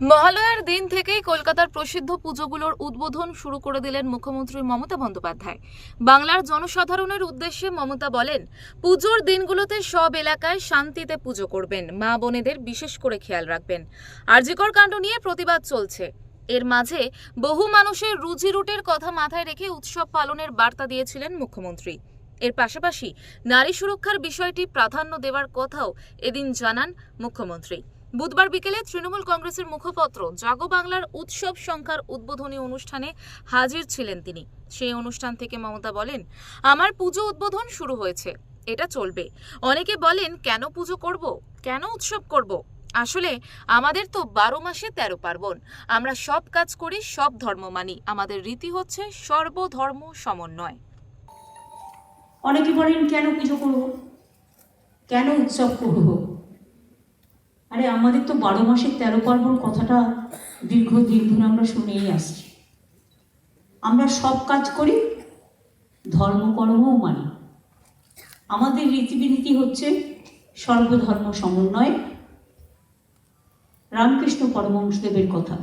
মহালয়ার দিন থেকেই কলকাতার প্রসিদ্ধ পুজোগুলোর উদ্বোধন শুরু করে দিলেন মুখ্যমন্ত্রী মমতা বন্দ্যোপাধ্যায়। বাংলার জনসাধারণের উদ্দেশ্যে মমতা বলেন, পুজোর দিনগুলোতে সব এলাকায় শান্তিতে পুজো করবেন, মা বোনেদের বিশেষ করে খেয়াল রাখবেন। আরজিকর কাণ্ড নিয়ে প্রতিবাদ চলছে। এর মাঝে বহু মানুষের রুজি রুটের কথা মাথায় রেখে উৎসব পালনের বার্তা দিয়েছিলেন মুখ্যমন্ত্রী। এর পাশাপাশি নারী সুরক্ষার বিষয়টি প্রাধান্য দেওয়ার কথাও এদিন জানান মুখ্যমন্ত্রী। বুধবার বিকেলে তৃণমূল কংগ্রেসের মুখপত্র জাগো বাংলার উৎসব সংখ্যার উদ্বোধনী অনুষ্ঠানে হাজির ছিলেন তিনি। সেই অনুষ্ঠান থেকে মমতা বলেন, আমার পুজো উদ্বোধন শুরু হয়েছে, এটা চলবে। অনেকে বলেন, কেন পুজো করব? কেন উৎসব করব? আসলে আমাদের তো বারো মাসে তেরো পার্বণ। আমরা সব কাজ করি, সব ধর্ম মানি। আমাদের রীতি হচ্ছে সর্বধর্ম সমন্বয়। অনেকে বলেন, কেন পুজো করব? কেন উৎসব করব? আরে আমাদের তো বারো মাসের তেরো পার্বণ কথাটা দীর্ঘদিন ধরে আমরা শুনেই আসছি। আমরা সব কাজ করি ধর্ম ধর্মকর্মও মানি। আমাদের রীতিবিনীতি হচ্ছে সর্বধর্ম সমন্বয়। রামকৃষ্ণ পরমহংসদেবের কথা।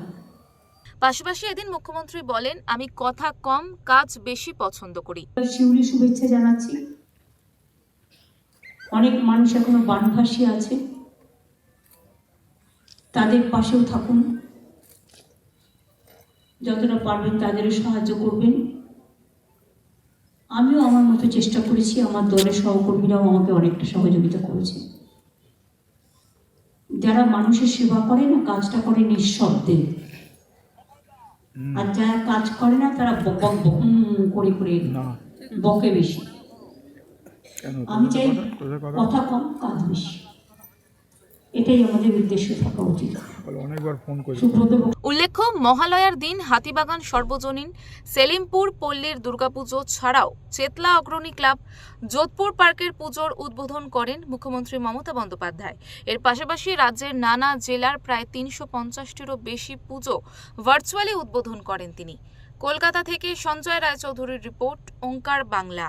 পাশাপাশি এদিন মুখ্যমন্ত্রী বলেন আমি কথা কম কাজ বেশি পছন্দ করি। শিউলি শুভেচ্ছা জানাচ্ছি। অনেক মানুষ এখনও বানভাসী আছে। তাদের পাশেও থাকুন। যতটা পারবেন তাদেরও সাহায্য করবেন। আমিও আমার মতো চেষ্টা করেছি আমার দলের সহকর্মীরাও আমাকে অনেকটা সহযোগিতা করেছে। যারা মানুষের সেবা করে না কাজটা করে নিঃশব্দে। আর যারা কাজ করে না তারা বক বক করে করে বকে বেশি। আমি চাই কথা কম কাজ বেশি। এটাই আমাদের উদ্দেশ্য থাকা উচিত। উল্লেখ্য মহালয়ার দিন হাতিবাগান সর্বজনীন সেলিমপুর পল্লীর দুর্গাপুজো ছাড়াও চেতলা অগ্রণী ক্লাব যোধপুর পার্কের পুজোর উদ্বোধন করেন মুখ্যমন্ত্রী মমতা বন্দ্যোপাধ্যায়। এর পাশাপাশি রাজ্যের নানা জেলার প্রায় তিনশো পঞ্চাশটিরও বেশি পুজো ভার্চুয়ালি উদ্বোধন করেন তিনি। কলকাতা থেকে সঞ্জয় রায়চৌধুরীর রিপোর্ট ওঙ্কার বাংলা।